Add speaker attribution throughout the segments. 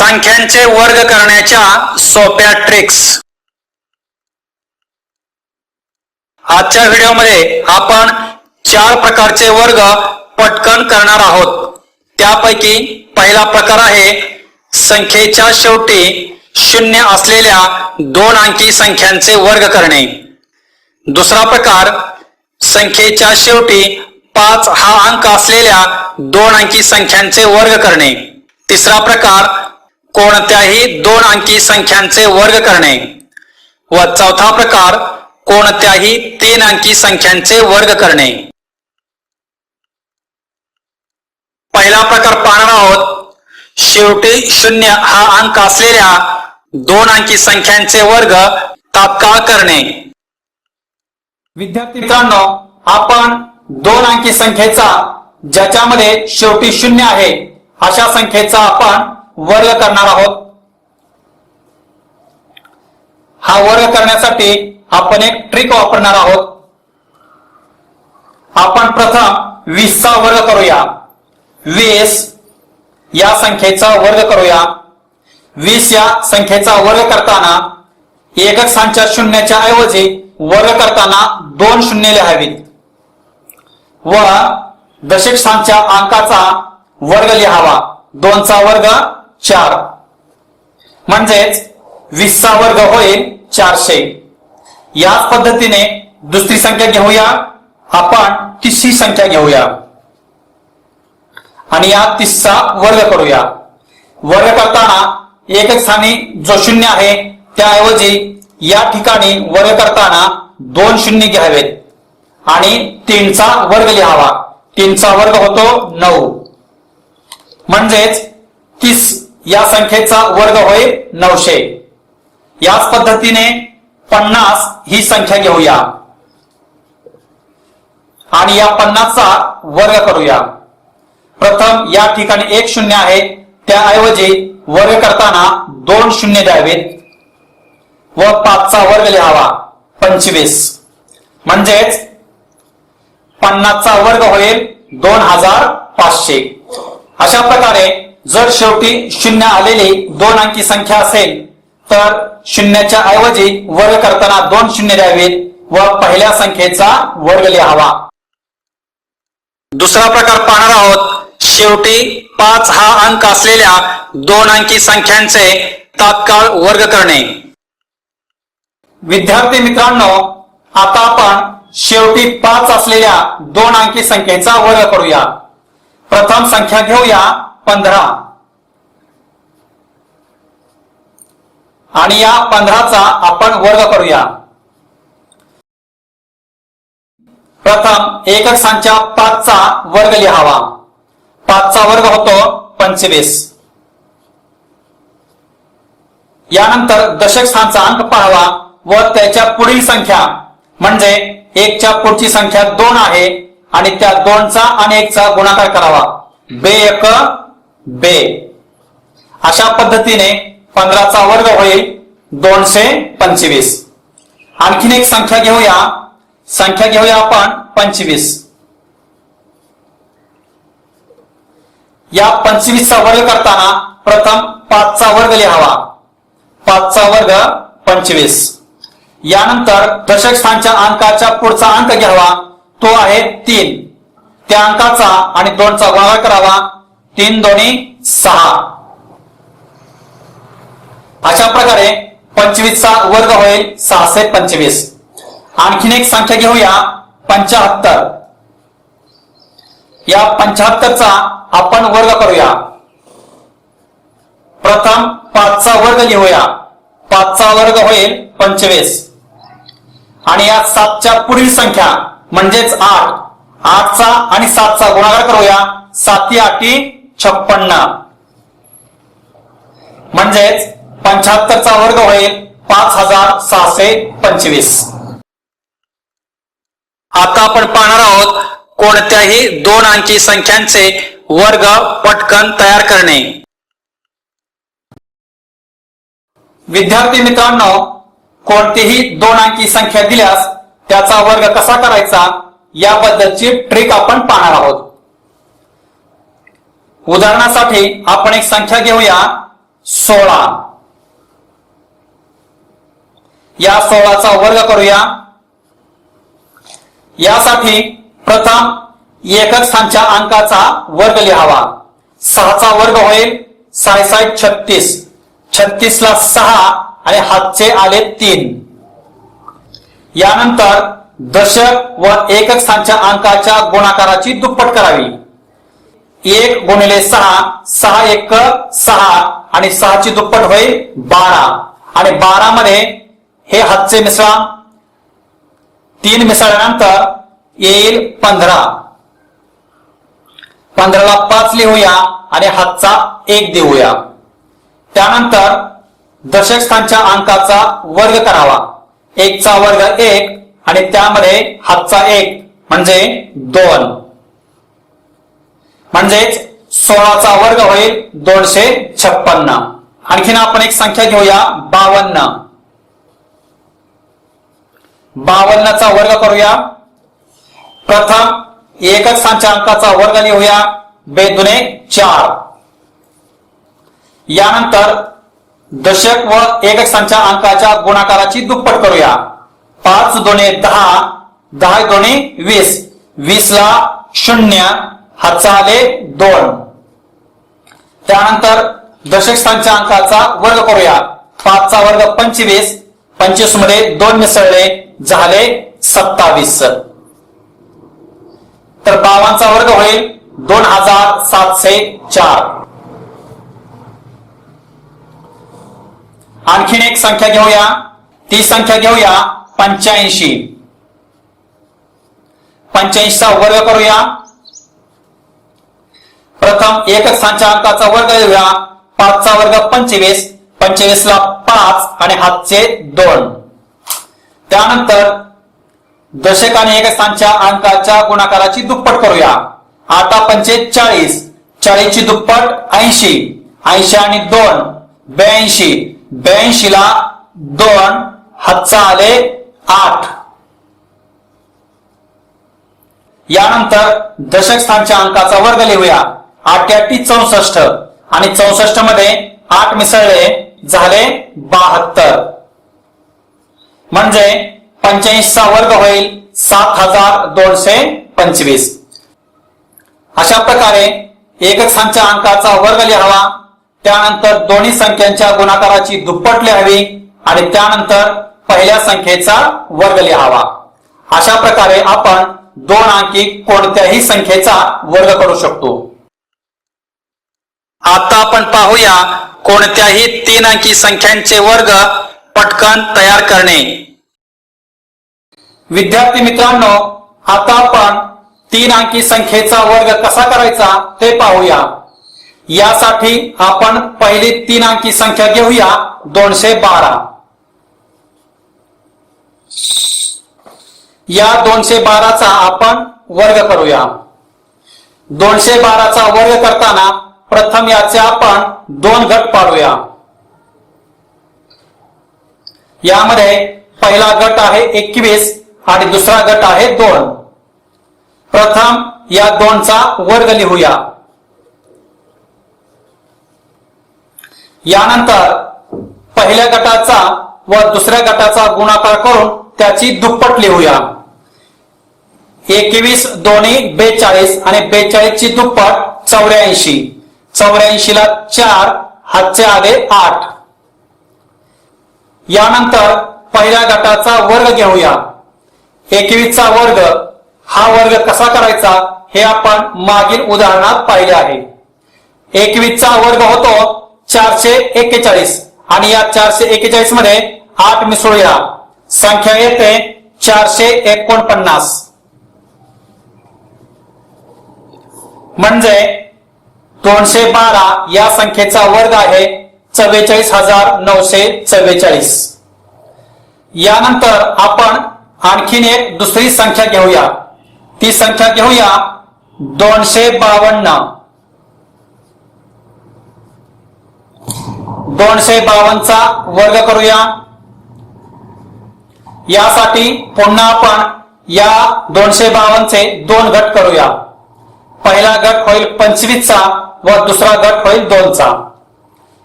Speaker 1: संख्यांचे वर्ग करण्याच्या सोप्या ट्रिक्स आजच्या व्हिडिओमध्ये आपण चार प्रकारचे वर्ग पटकन करणार आहोत. त्यापैकी पहिला प्रकार आहे संख्येच्या शेवटी शून्य असलेल्या दोन अंकी संख्यांचे वर्ग करणे. दुसरा प्रकार संख्येच्या शेवटी पाच हा अंक असलेल्या दोन अंकी संख्यांचे वर्ग करणे. तिसरा प्रकार कोणत्याही दोन अंकी संख्यांचे वर्ग करणे व चौथा प्रकार कोणत्याही तीन अंकी संख्यांचे वर्ग करणे. पहिला प्रकार पाहणार आहोत. शेवटी शून्य हा अंक असलेल्या दोन अंकी संख्यांचे वर्ग तात्काळ करणे. विद्यार्थी मित्रांनो आपण दोन अंकी संख्येचा ज्याच्यामध्ये शेवटी शून्य आहे अशा संख्येचा आपण वर्ग करणार आहोत. हा वर्ग करण्यासाठी आपण एक ट्रिक वापरणार आहोत. आपण प्रथम वीसचा वर्ग करूया. वीस या संख्येचा वर्ग करूया. वीस या संख्येचा वर्ग करताना एकक संख्या शून्याच्या ऐवजी वर्ग करताना दोन शून्य लिहावीत व दशक संख्या अंकाचा वर्ग लिहावा. दोनचा वर्ग चार. म्हणजेच वीसचा वर्ग होईल चारशे. याच पद्धतीने दुसरी संख्या घेऊया. आपण तिसरी संख्या घेऊया. आणि या तीसचा वर्ग करूया. वर्ग करताना एकच स्थानी जो शून्य आहे त्याऐवजी या ठिकाणी वर्ग करताना दोन शून्य घ्यावेत. आणि तीनचा वर्ग लिहावा. तीनचा वर्ग होतो नऊ. म्हणजेच तीस या संख्येचा वर्ग होईल नऊशे. याच पद्धतीने पन्नास ही संख्या घेऊया. आणि या पन्नासचा वर्ग करूया. प्रथम या ठिकाणी एक शून्य आहे. त्याऐवजी वर्ग करताना दोन शून्य द्यावेत. व पाचचा वर्ग लिहावा. पंचवीस. म्हणजेच पन्नासचा वर्ग होईल दोन हजार पाचशे. अशा प्रकारे जर शेवटी शून्य आलेली दोन अंकी संख्या असेल तर शून्याच्या ऐवजी वर्ग करताना दोन शून्य द्यावेत व पहिल्या संख्येचा वर्ग लिहावा. दुसरा प्रकार पाहणार आहोत. शेवटी पाच हा अंक असलेल्या दोन अंकी संख्यांचे तात्काळ वर्ग करणे. विद्यार्थी मित्रांनो आता आपण शेवटी पाच असलेल्या दोन अंकी संख्येचा वर्ग करूया. प्रथम संख्या घेऊया. पंधरा. आणि या पंधराचा आपण वर्ग करूया. प्रथम एकक संख्या पाचचा वर्ग लिहावा. पाचचा वर्ग होतो पंचवीस. यानंतर दशक स्थानचा अंक पाहावा व त्याच्या पुढील संख्या म्हणजे एकच्या पुढची संख्या दोन आहे आणि त्या दोनचा आणि एकचा गुणाकार करावा. बे एक बे. अशा पद्धतीने पंधराचा वर्ग होईल दोनशे पंचवीस. आणखीन एक संख्या घेऊया. संख्या घेऊया आपण पंचवीस. या पंचवीसचा वर्ग करताना प्रथम पाचचा वर्ग लिहावा. पाचचा वर्ग पंचवीस. यानंतर दशक स्थानच्या अंकाच्या पुढचा अंक घ्यावा. तो आहे तीन. त्या अंकाचा आणि दोनचा गुणाकार करावा. तीन दोन्ही सहा. अशा प्रकारे पंचवीसचा वर्ग होईल सहाशे पंचवीस. आणखीन एक संख्या घेऊया पंचाहत्तर. या पंचाहत्तरचा आपण वर्ग करूया. प्रथम पाचचा वर्ग लिहूया पाचचा वर्ग होईल पंचवीस. आणि या सातच्या पुढील संख्या म्हणजेच आठ. आठचा आणि सातचा गुणाकार करूया. साती आठी छप्पन्न. म्हणजेच पंच्याहत्तरचा वर्ग होईल पाच हजार सहाशे पंचवीस. आता आपण पाहणार आहोत कोणत्याही दोन अंकी संख्यांचे वर्ग पटकन तयार करणे. विद्यार्थी मित्रांनो कोणतीही दोन अंकी संख्या दिल्यास त्याचा वर्ग कसा करायचा याबद्दलची ट्रिक आपण पाहणार आहोत. उदाहरणासाठी आपण एक संख्या घेऊया सोळा. या सोळाचा वर्ग करूया. यासाठी प्रथम एकक स्थानच्या अंकाचा वर्ग लिहावा. सहाचा वर्ग होईल साय साय छत्तीस. छत्तीस ला सहा आणि हातचे आले तीन. यानंतर दशक व एकक स्थानच्या अंकाच्या गुणाकाराची दुप्पट करावी. एक गुणिले सहा सहा एक सहा आणि सहाची दुप्पट होईल बारा. आणि बारा मध्ये हे हातचे मिसळा. तीन मिसळल्यानंतर येईल पंधरा. पंधराला पाच लिहूया आणि हातचा एक देऊया. त्यानंतर दशक स्थानच्या अंकाचा वर्ग करावा. एकचा वर्ग एक आणि त्यामध्ये हातचा एक म्हणजे दोन. म्हणजेच सोळाचा वर्ग होईल दोनशे छप्पन्न. आणखीन आपण एक संख्या घेऊया बावन्न. बावन्नचा वर्ग करूया. प्रथम एकच सांच्या अंकाचा वर्ग लिहूया बेदुने चार. यानंतर दशक व एकक सांच्या अंकाच्या गुणाकाराची दुप्पट करूया. पाच दोने दहा दहा दोने वीस. वीस ला शून्य हातचा आले दोन. त्यानंतर दशक स्थानच्या अंकाचा वर्ग करूया. पाचचा वर्ग पंचवीस पंचवीसमध्ये दोन मिसळले झाले सत्तावीस. तर बावांचा वर्ग होईल दोन हजार सातशे चार. आणखीन एक संख्या घेऊया. ती संख्या घेऊया पंच्याऐंशी. पंच्याऐंशीचा वर्ग करूया. प्रथम एकच स्थानच्या अंकाचा वर्ग लिहूया पाचचा वर्ग पंचवीस. पंचवीस ला पाच आणि हातचे दोन. त्यानंतर दशक आणि एक स्थानच्या अंकाच्या गुणाकाराची दुप्पट करूया. आता पंचे चाळीस. चाळीसची दुप्पट ऐंशी. ऐंशी आणि दोन ब्याऐंशी. ब्याऐंशी ला दोन हातचा आले आठ. यानंतर दशक स्थानच्या अंकाचा वर्ग लिहूया. आठ चौसष्ट. आणि चौसष्टमध्ये आठ मिसळले झाले बहात्तर. म्हणजे पंच्याऐंशीचा वर्ग होईल सात हजार दोनशे पंचवीस. अशा प्रकारे एकक संख्या अंकाचा वर्ग लिहावा त्यानंतर दोन्ही संख्यांच्या गुणाकाराची दुप्पट लिहावी आणि त्यानंतर पहिल्या संख्येचा वर्ग लिहावा. अशा प्रकारे आपण दोन अंकी कोणत्याही संख्येचा वर्ग करू शकतो. आता आपण पाहूया कोणत्याही तीन अंकी संख्यांचे वर्ग पटकन तयार करणे. विद्यार्थी मित्रांनो आता आपण तीन अंकी संख्येचा वर्ग कसा करायचा ते पाहूया. यासाठी आपण पहिली तीन अंकी संख्या घेऊया दोनशे बारा. या दोनशे बाराचा आपण वर्ग करूया. दोनशे बाराचा वर्ग करताना प्रथम याचे आपण दोन गट पाडूया. यामध्ये पहिला गट आहे एकवीस आणि दुसरा गट आहे दोन. प्रथम या दोनचा वर्ग लिहूया. यानंतर पहिल्या गटाचा व दुसऱ्या गटाचा गुणाकार करून त्याची दुप्पट लिहूया. एकवीस दोन्ही बेचाळीस आणि बेचाळीसची दुप्पट चौऱ्याऐंशी. चौऱ्याऐंशी ला चार हातचे आले आठ. यानंतर पहिल्या गटाचा वर्ग घेऊया. एकवीसचा वर्ग हा वर्ग कसा करायचा हे आपण मागील उदाहरणात पाहिले आहे. एकवीसचा वर्ग होतो चारशे एक्केचाळीस आणि या चारशे एक्केचाळीसमध्ये आठ मिसळूया. संख्या येते चारशे एकोणपन्नास. म्हणजे दोनशे बारा या संख्येचा वर्ग आहे चव्वेचाळीस हजार नऊशे चव्वेचाळीस. यानंतर आपण आणखीन एक दुसरी संख्या घेऊया. ती संख्या घेऊया दोनशे बावन्न. दोनशे बावन्नचा वर्ग करूया. यासाठी पुन्हा आपण या दोनशे बावन्नचे दोन गट करूया. पहिला गट होईल पंचवीसचा. व दुसरा गट होईल दोनचा.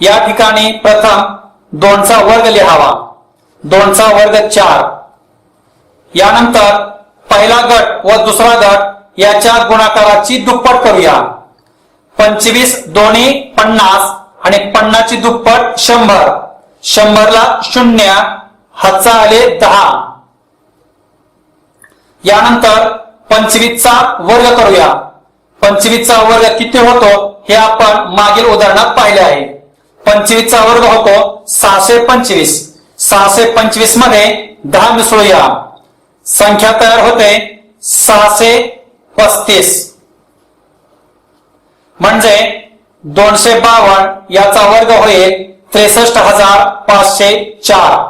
Speaker 1: या ठिकाणी प्रथम दोनचा वर्ग लिहावा. दोनचा वर्ग चार. यानंतर पहिला गट व दुसरा गट याच्या गुणाकाराची दुप्पट करूया. पंचवीस दोन्ही पन्नास आणि पन्नासची दुप्पट शंभर. शंभरला शून्य हातचा आले दहा. यानंतर पंचवीसचा वर्ग करूया. पंचवीसचा वर्ग किती होतो? हे आपण मागील उदाहरणात पाहिले आहे. पंचवीसचा वर्ग होतो सहाशे पंचवीस. सहाशे पंचवीसमध्ये दहा मिसळूया संख्या तयार होते सहाशे पस्तीस. म्हणजे दोनशे बावन्न याचा वर्ग होईल त्रेसष्ट हजार पाचशे चार.